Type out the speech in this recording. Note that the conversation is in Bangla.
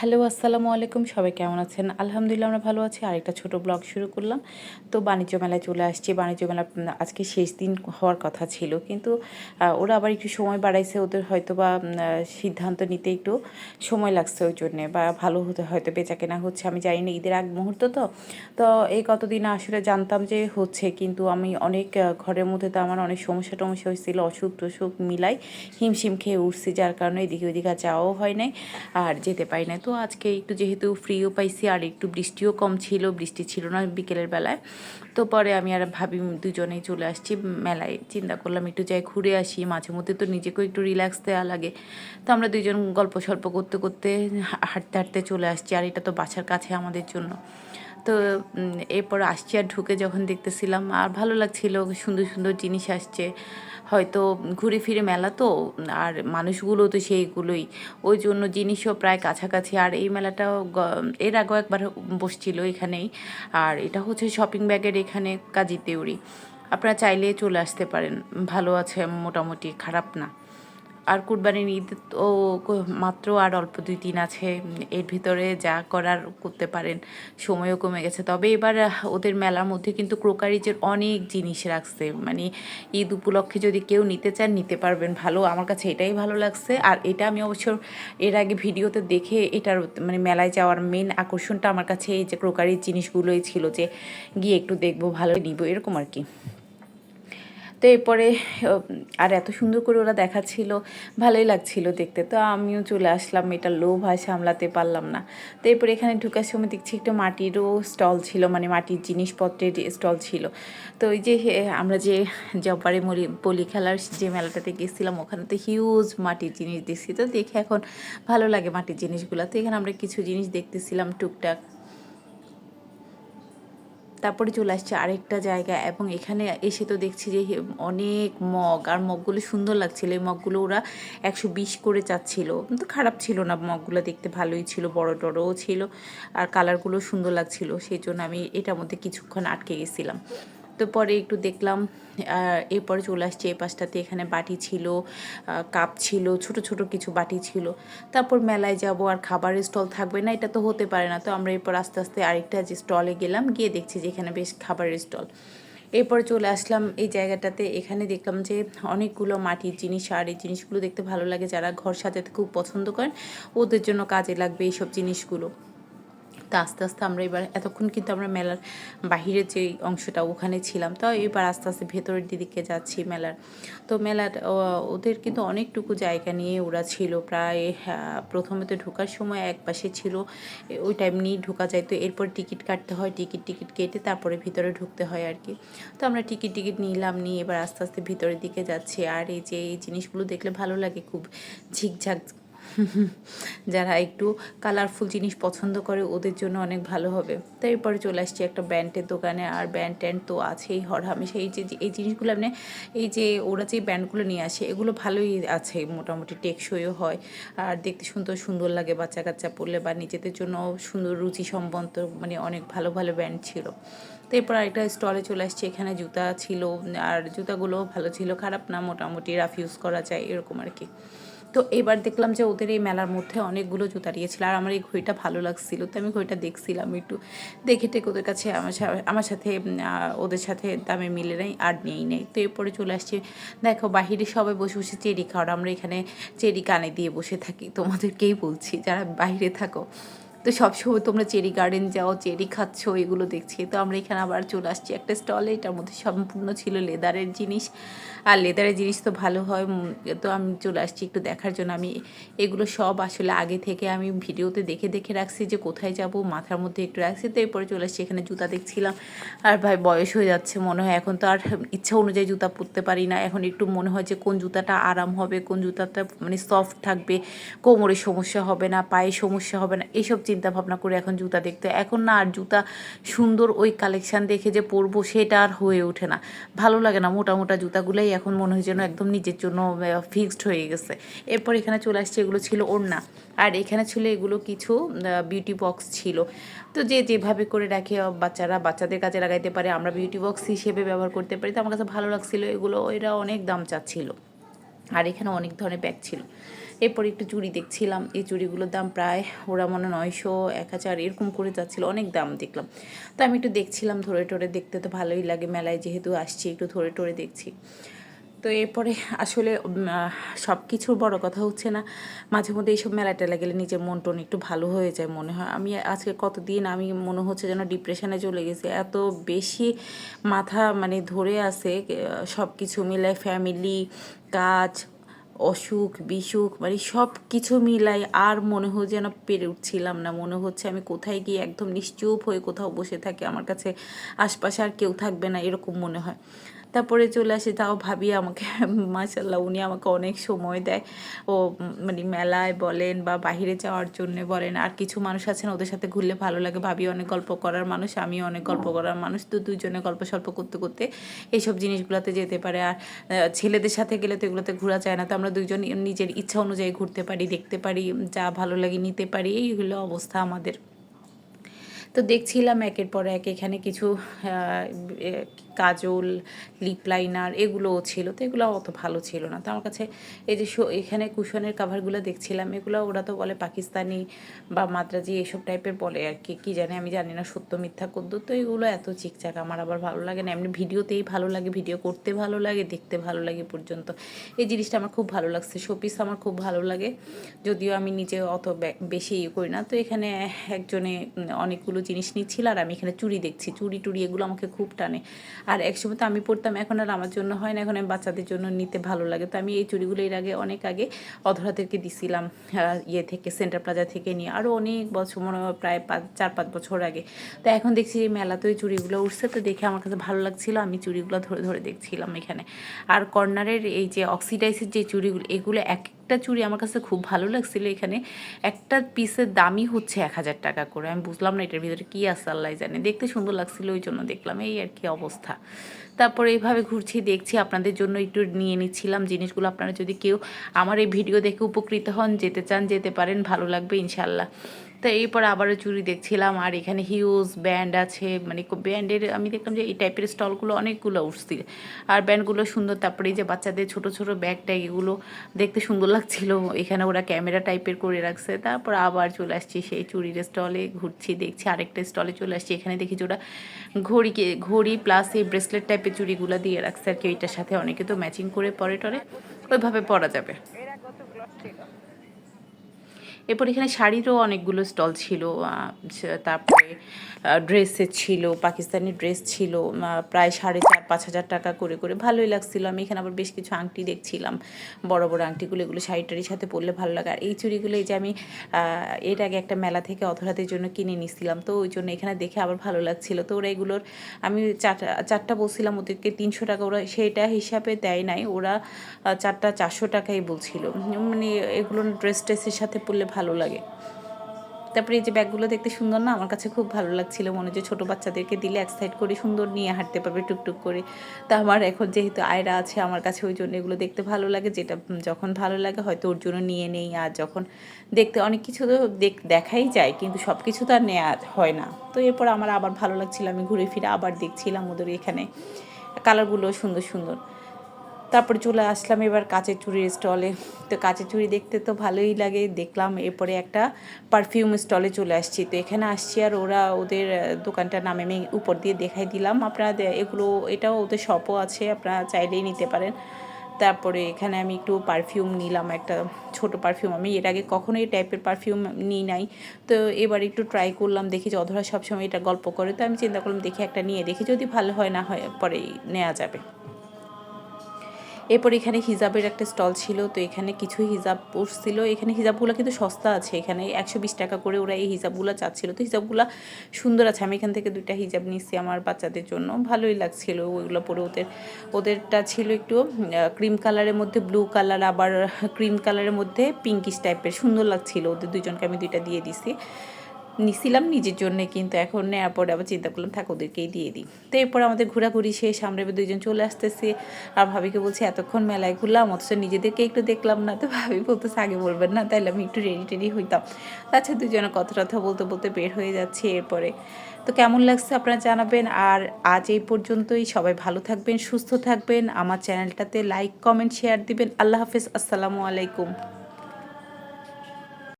হ্যালো, আসসালামু আলাইকুম। সবাই কেমন আছেন? আলহামদুলিল্লাহ, আমরা ভালো আছি। আরেকটা ছোট ব্লগ শুরু করলাম। তো বাণিজ্য মেলায় চলে আসছি। বাণিজ্য মেলা আজকে শেষ দিন হওয়ার কথা ছিল। কিন্তু ওরা আবার একটু সময় বাড়াইছে। ওদের হয়তো বা সিদ্ধান্ত নিতে একটু সময় লাগছে ওই জন্যে। বা ভালো হতে হয়তো বেচা কেনা হচ্ছে। আমি জানি না, ঈদের আগ মুহূর্ত তো। তো এই কতদিন আসলে জানতাম যে হচ্ছে। কিন্তু আমি অনেক ঘরের মধ্যে তো আমার অনেক সমস্যা টমস্যা হয়েছিল। অসুখ টসুখ মিলাই হিমশিম খেয়ে উঠছি। যার কারণে এদিকে ওইদিকে আর যাওয়াও হয় নাই। আর যেতে পারি না তো আজকে একটু যেহেতু ফ্রিও পাইছি আর একটু বৃষ্টিও কম ছিল, বৃষ্টি ছিল না বিকেলের বেলায়। তো পরে আমি আর ভাবি দুজনেই চলে আসছি মেলায়। চিন্তা করলাম একটু যাই ঘুরে আসি, মাঝে মধ্যে তো নিজেকেও একটু রিল্যাক্স দেওয়া লাগে। তো আমরা দুজন গল্প সল্প করতে করতে হাঁটতে হাঁটতে চলে আসছি আর এটা তো বাসার কাছে আমাদের জন্য। তো এরপর আসছি আর ঢুকে যখন দেখতেছিলাম, আর ভালো লাগছিল, সুন্দর সুন্দর জিনিস আসছে। হয়তো ঘুরে ফিরে মেলা তো, আর মানুষগুলো তো সেইগুলোই। ওই জন্য জিনিসও প্রায় কাছাকাছি। আর এই মেলাটাও এর আগেও একবার বসছিল এখানেই। আর এটা হচ্ছে শপিং ব্যাগের এখানে কাজী দেউরি। আপনারা চাইলে চলে আসতে পারেন। ভালো আছে, মোটামুটি খারাপ না। আর কুরবানির ঈদ তো মাত্র আর অল্প দুই দিন আছে। এর ভিতরে যা করার করতে পারেন, সময়ও কমে গেছে। তবে এবার ওদের মেলার মধ্যে কিন্তু ক্রোকারিজের অনেক জিনিস রাখছে। মানে ঈদ উপলক্ষে যদি কেউ নিতে চান, নিতে পারবেন। ভালো, আমার কাছে এটাই ভালো লাগছে। আর এটা আমি অবশ্য এর আগে ভিডিওতে দেখে এটার মানে মেলায় যাওয়ার মেন আকর্ষণটা আমার কাছে এই যে ক্রোকারির জিনিসগুলোই ছিল যে, গিয়ে একটু দেখব, ভালো নিব, এরকম আর কি। তো এরপরে আর এত সুন্দর করে ওরা দেখাচ্ছিল, ভালোই লাগছিল দেখতে। তো আমিও চলে আসলাম, এটা লোভ হয়, সামলাতে পারলাম না। তো এরপরে এখানে ঢুকার সময় দেখছি একটা মাটিরও স্টল ছিল মানে মাটির জিনিসপত্রের স্টল ছিল। তো ওই যে আমরা যে জব্বারে মলি পলি খেলার যে মেলাটাতে গেছিলাম ওখানে তো হিউজ মাটির জিনিস দেখছি। তো দেখে এখন ভালো লাগে মাটির জিনিসগুলো। তো এখানে আমরা কিছু জিনিস দেখতেছিলাম, টুকটাক। তারপরে চলে আসছে আরেকটা জায়গা এবং এখানে এসে তো দেখছি যে অনেক মগ আর মগগুলো সুন্দর লাগছিল। এই মগগুলো ওরা একশো বিশ করে চাচ্ছিল। তো খারাপ ছিল না, মগগুলো দেখতে ভালোই ছিল, বড় টড়ও ছিল আর কালারগুলো সুন্দর লাগছিল। সেই জন্য আমি এটার মধ্যে কিছুক্ষণ আটকে গেছিলাম। তো পরে একটু দেখলাম এরপরে চলে আসছে এই পাশটাতে। এখানে বাটি ছিল কাপ ছিল, ছোট ছোট কিছু বাটি ছিল। তারপর মেলায় যাব আর খাবারের স্টল থাকবে না, এটা তো হতে পারে না। তো আমরা এরপর আস্তে আস্তে আরেকটা যে স্টলে গেলাম, গিয়ে দেখছি যে এখানে বেশ খাবারের স্টল। এরপর চলে আসলাম এই জায়গাটাতে। এখানে দেখলাম যে অনেকগুলো মাটির জিনিস আর এই জিনিসগুলো দেখতে ভালো লাগে। যারা ঘর সাজাতে খুব পছন্দ করেন, ওদের জন্য কাজে লাগবে এইসব জিনিসগুলো। তা আস্তে আস্তে আমরা এবার, এতক্ষণ কিন্তু আমরা মেলার বাহিরের যে অংশটা, ওখানে ছিলাম, তো এবার আস্তে আস্তে ভেতরের দিকে যাচ্ছি মেলার। তো মেলার ওদের কিন্তু অনেকটুকু জায়গা নিয়ে ওরা ছিল প্রায় প্রথমে তো ঢোকার সময় এক পাশে ছিল ওই টাইম নিয়ে ঢোকা যায়, তো এরপর টিকিট কাটতে হয়, টিকিট টিকিট কেটে তারপরে ভিতরে ঢুকতে হয় আর কি। তো আমরা টিকিট টিকিট নিলাম, নিয়ে এবার আস্তে আস্তে ভিতরের দিকে যাচ্ছি, আর এই যে এই জিনিসগুলো দেখলে ভালো লাগে, খুব ঝিকঝাক যারা একটু কালারফুল জিনিস পছন্দ করে, ওদের জন্য অনেক ভালো হবে। তারপরে চলে আসছি একটা ব্যান্ডের দোকানে, আর ব্যান্ড ট্যান্ড তো আছেই হর হামেশা এই যে, এই জিনিসগুলো মানে এই যে, ওরা যে ব্যান্ডগুলো নিয়ে আসে, এগুলো ভালোই আছে, মোটামুটি টেকসইও হয়। আর দেখতে সুন্দর সুন্দর লাগে বাচ্চা কাচ্চা পরলে, বা নিজেদের জন্য সুন্দর রুচি সম্বন্ধ মানে অনেক ভালো ভালো ব্যান্ড ছিল। তো এরপর আরেকটা স্টলে চলে আসছে, এখানে জুতা ছিল, আর জুতাগুলো ভালো ছিল, খারাপ না, মোটামুটি রাফ ইউজ করা যায়, এরকম আর কি। তো এবার দেখলাম যে ওদের এই মেলার মধ্যে অনেকগুলো জুতা দিয়েছিল আর আমার এই ঘড়িটা ভালো লাগছিল তো আমি ঘড়িটা দেখছিলাম একটু। দেখে টেক ওদের কাছে আমার আমার সাথে ওদের সাথে দামে মিলে নেই, আর নেই নেই। তো এরপরে চলে আসছে, দেখো বাহিরে সবাই বসে বসে চেরি খাওয়ার, আমরা এখানে চেরি কানে দিয়ে বসে থাকি, তোমাদেরকেই বলছি, যারা বাইরে থাকো। তো সবসময় তোমরা চেরি গার্ডেন যাও, চেরি খাচ্ছ, এগুলো দেখছি। তো আমরা এখানে আবার চলে আসছি একটা স্টলে, এটার মধ্যে সম্পূর্ণ ছিল লেদারের জিনিস। আর লেদারের জিনিস তো ভালো হয় তো আমি চলে আসছি একটু দেখার জন্য। আমি এগুলো সব আসলে আগে থেকে আমি ভিডিওতে দেখে দেখে রাখছি যে কোথায় যাব, মাথার মধ্যে একটু রাখছি। তো এরপরে চলে আসছি, এখানে জুতা দেখছিলাম। আর ভাই, বয়স হয়ে যাচ্ছে মনে হয়। এখন তো আর ইচ্ছা অনুযায়ী জুতা পরতে পারি না। এখন একটু মনে হয় যে কোন জুতাটা আরাম হবে, কোন জুতাটা মানে সফট থাকবে, কোমরে সমস্যা হবে না, পায়ে সমস্যা হবে না এইসব চিন্তা ভাবনা করে এখন জুতা দেখতে। এখন না, আর জুতা সুন্দর ওই কালেকশান দেখে যে পরবো সেটা আর হয়ে ওঠে না। ভালো লাগে না, মোটা মোটা জুতাগুলোই এখন মনে হয় যেন একদম নিজের জন্য ফিক্সড হয়ে গেছে। এরপর এখানে চলে আসছে, এগুলো ছিল ওড়না। আর এখানে ছিল এগুলো কিছু বিউটি বক্স ছিল। তো যে যেভাবে করে রাখে বাচ্চারা বাচ্চাদের কাছে লাগাইতে পারে, আমরা বিউটি বক্স হিসেবে ব্যবহার করতে পারি। তো আমার কাছে ভালো লাগছিল এগুলো, এরা অনেক দাম চাচ্ছিল। আর এখানে অনেক ধরনের ব্যাগ ছিল। এরপর একটু চুড়ি দেখছিলাম। এই চুড়িগুলোর দাম প্রায় ওরা মনে নয়শো, এক হাজার এরকম করে যাচ্ছিল, অনেক দাম দেখলাম। তো আমি একটু দেখছিলাম ধরে টরে, দেখতে তো ভালোই লাগে, মেলায় যেহেতু আসছি একটু ধরে টরে দেখছি। তো এরপরে আসলে সব কিছুর বড় কথা হচ্ছে না, মাঝে মধ্যে এইসব মেলা টেলা গেলে নিজের মন টন একটু ভালো হয়ে যায় মনে হয়। আমি আজকে কতদিন আমি মনে হচ্ছে যেন ডিপ্রেশনে চলে গেছে। এত বেশি মাথা মানে ধরে আছে সব কিছু মিলে ফ্যামিলি কাজ অসুখ, বিসুখ মানে সব কিছু মিলাই আর মনে হয় যেন পেরে উঠছিলাম না। মনে হচ্ছে আমি কোথায় গিয়ে একদম নিশ্চুপ হয়ে কোথাও বসে থাকি, আমার কাছে আশপাশে আর কেউ থাকবে না, এরকম মনে হয়। তারপরে চলে আসে, তাও ভাবি আমাকে মাসাল্লাহ উনি আমাকে অনেক সময় দেয়। ও মানে মেলায় বলেন বা বাহিরে যাওয়ার জন্য বলেন, আর কিছু মানুষ আছেন ওদের সাথে ঘুরলে ভালো লাগে। ভাবি অনেক গল্প করার মানুষ, আমিও অনেক গল্প করার মানুষ। তো দুজনে গল্প সল্প করতে করতে এইসব জিনিসগুলোতে যেতে পারে। আর ছেলেদের সাথে গেলে তো এগুলোতে ঘোরা যায় না। তো আমরা দুজন নিজের ইচ্ছা অনুযায়ী ঘুরতে পারি, দেখতে পারি, যা ভালো লাগে নিতে পারি এইগুলো অবস্থা আমাদের। তো দেখছিলাম একের পর এক এখানে কিছু কাজল লিপ লাইনার এগুলোও ছিল, তো এগুলো অত ভালো ছিল না। তো আমার কাছে এই যে এখানে কুশনের কাভারগুলো দেখছিলাম, এগুলো ওরা তো বলে পাকিস্তানি বা মাদ্রাজি এসব টাইপের বলে আর কি, কী জানে আমি জানি না, সত্য, মিথ্যা, কদ্দুর, তো এগুলো এত চিকচাক, আমার আবার ভালো লাগে না। এমনি ভিডিওতেই ভালো লাগে, ভিডিও করতে ভালো লাগে, দেখতে ভালো লাগে পর্যন্ত। এই জিনিসটা আমার খুব ভালো লাগছে, শোপিস আমার খুব ভালো লাগে, যদিও আমি নিজে অত বেশি ইয়ে করি না। তো এখানে একজনে অনেকগুলো জিনিস নিচ্ছিল আর আমি এখানে চুড়ি দেখছি। চুড়ি টুড়ি এগুলো আমাকে খুব টানে। আর একসময় তো আমি পড়তাম, এখন আর আমার জন্য হয় না, এখন আমি বাচ্চাদের জন্য নিতে ভালো লাগে। তো আমি এই চুড়িগুলো এর আগে, অনেক আগে অধরাদেরকে দিছিলাম ইয়ে থেকে, সেন্টার প্লাজা থেকে নিয়ে। আরও অনেক বছর, মনে হয় প্রায় পাঁচ, চার, পাঁচ বছর আগে। তো এখন দেখছি এই মেলাতে ওই চুড়িগুলো উঠছে, তো দেখে আমার কাছে ভালো লাগছিল। আমি চুড়িগুলো ধরে ধরে দেখছিলাম এখানে। আর কর্নারের এই যে অক্সিডাইসের যে চুড়িগুলো, এগুলো এক একটা চুড়ি আমার কাছে খুব ভালো লাগছিল এখানে। একটা পিসের দামই হচ্ছে এক হাজার টাকা করে। আমি বুঝলাম না এটার ভিতরে কী আছে, আল্লাহ জানে। দেখতে সুন্দর লাগছিল ওই জন্য দেখলাম, এই আর কি অবস্থা। তারপরে এইভাবে ঘুরছি, দেখছি, আপনাদের জন্য একটু নিয়ে নিচ্ছিলাম জিনিসগুলো। আপনারা যদি কেউ আমার এই ভিডিও দেখে উপকৃত হন, যেতে চান, যেতে পারেন, ভালো লাগবে ইনশাল্লাহ তো এরপর আবারও চুড়ি দেখছিলাম। আর এখানে হিউজ ব্যান্ড আছে। মানে ব্যান্ডের আমি দেখলাম যে এই টাইপের স্টলগুলো অনেকগুলো উঠছে। আর ব্যান্ডগুলো সুন্দর, তারপরে যে বাচ্চাদের ছোট ছোট ব্যাগ ট্যাগ এগুলো দেখতে সুন্দর লাগছিল। এখানে ওরা ক্যামেরা টাইপের করে রাখছে। তারপর আবার চলে আসছি সেই চুড়ির স্টলে ঘুরছি, দেখছি আরেকটা স্টলে চলে আসছি। এখানে দেখি ওরা ঘড়িকে, ঘড়ি প্লাস এই ব্রেসলেট টাইপের চুড়িগুলো দিয়ে রাখছে আর কি। ওইটার সাথে অনেকে তো ম্যাচিং করে পরে টরে, ওইভাবে পরা যাবে। এরপর এখানে শাড়িরও অনেকগুলো স্টল ছিল তারপরে ড্রেসের ছিল, পাকিস্তানি ড্রেস ছিল প্রায় সাড়ে চার, পাঁচ হাজার টাকা করে করে ভালোই লাগছিল। আমি এখানে আবার বেশ কিছু আংটি দেখছিলাম, বড় বড় আংটিগুলো, এগুলো শাড়িটারির সাথে পরলে ভালো লাগে। আর এই চুড়িগুলো এই যে আমি এর আগে একটা মেলা থেকে অধরাতের জন্য কিনে নিছিলাম, তো ওই জন্য এখানে দেখে আবার ভালো লাগছিল। তো ওরা এগুলোর, আমি চারটা চারটা বলছিলাম ওদেরকে, তিনশো টাকা ওরা সেটা হিসাবে দেয় নাই, ওরা চারটা চারশো টাকাই বলছিল। মানে এগুলো ড্রেস ট্রেসের সাথে পরলে ভালো লাগে। তারপরে এই যে ব্যাগগুলো দেখতে সুন্দর না? আমার কাছে খুব ভালো লাগছিল। মনে যে ছোটো বাচ্চাদেরকে দিলে এক সাইড করে সুন্দর নিয়ে হাঁটতে পারবে টুকটুক করে। তা আমার এখন যেহেতু আয়রা আছে, আমার কাছে ওই জন্য এগুলো দেখতে ভালো লাগে। যেটা যখন ভালো লাগে হয়তো ওর জন্য নিয়ে নেই। আর যখন দেখতে অনেক কিছু তো দেখাই যায়, কিন্তু সব কিছু তো আর নেওয়া হয় না। তো এরপর আমার আবার ভালো লাগছিল। আমি ঘুরে ফিরে আবার দেখছিলাম ওদের এখানে। কালারগুলো সুন্দর সুন্দর। তারপরে চলে আসলাম এবার কাঁচের চুড়ির স্টলে তো কাঁচের চুড়ি দেখতে তো ভালোই লাগে, দেখলাম এরপরে একটা পারফিউম স্টলে চলে আসছি। তো এখানে আসছি আর ওরা ওদের দোকানটার নামে আমি উপর দিয়ে দেখাই দিলাম। আপনারা এগুলো, এটাও ওদের শপও আছে, আপনারা চাইলেই নিতে পারেন। তারপরে এখানে আমি একটু পারফিউম নিলাম, একটা ছোট পারফিউম আমি এর আগে কখনোই এই টাইপের পারফিউম নিই নাই। তো এবার একটু ট্রাই করলাম, দেখি যে অধরা সবসময় এটা গল্প করে। তো আমি চিন্তা করলাম, দেখি একটা নিয়ে দেখি, যদি ভালো হয় না হয় পরে নেওয়া যাবে। এরপর এখানে হিজাবের একটা স্টল ছিল, তো এখানে কিছু হিজাব পড়ছিল এখানে হিজাবগুলো কিন্তু সস্তা আছে, এখানে একশো বিশ টাকা করে ওরা এই হিজাবগুলো চাচ্ছিল। তো হিজাবগুলো সুন্দর আছে, আমি এখান থেকে দুইটা হিজাব নিচ্ছি আমার বাচ্চাদের জন্য। ভালোই লাগছিল ওইগুলো পরে ওদের, ওদেরটা ছিল একটু ক্রিম কালারের মধ্যে ব্লু কালার আবার ক্রিম কালারের মধ্যে পিঙ্কিশ টাইপের সুন্দর লাগছিল, ওদের দুজনকে আমি দুইটা দিয়ে দিছি। নিছিলাম নিজের জন্য, কিন্তু এখন নেওয়ার পরে আবার চিন্তা করলাম, থাক, ওদেরকেই দিয়ে দিই। তো এরপর আমাদের ঘোরাঘুরি শেষ, আমরা দুইজন চলে আসতেছি। আর ভাবিকে বলছি, এতক্ষণ মেলায় ঘুরলাম, অথচ নিজেদেরকে একটু দেখলাম না। তো ভাবি বলতেছে, আগে বলবেন না, তাইলে আমি একটু রেডি টেডি হইতাম। আচ্ছা দুজনে কথা টথা বলতে বলতে বের হয়ে যাচ্ছে এরপরে। তো কেমন লাগছে আপনারা জানাবেন? আর আজ এই পর্যন্তই, সবাই ভালো থাকবেন, সুস্থ থাকবেন। আমার চ্যানেলটাতে লাইক কমেন্ট শেয়ার দিবেন। আল্লাহ হাফেজ, আসসালামু আলাইকুম।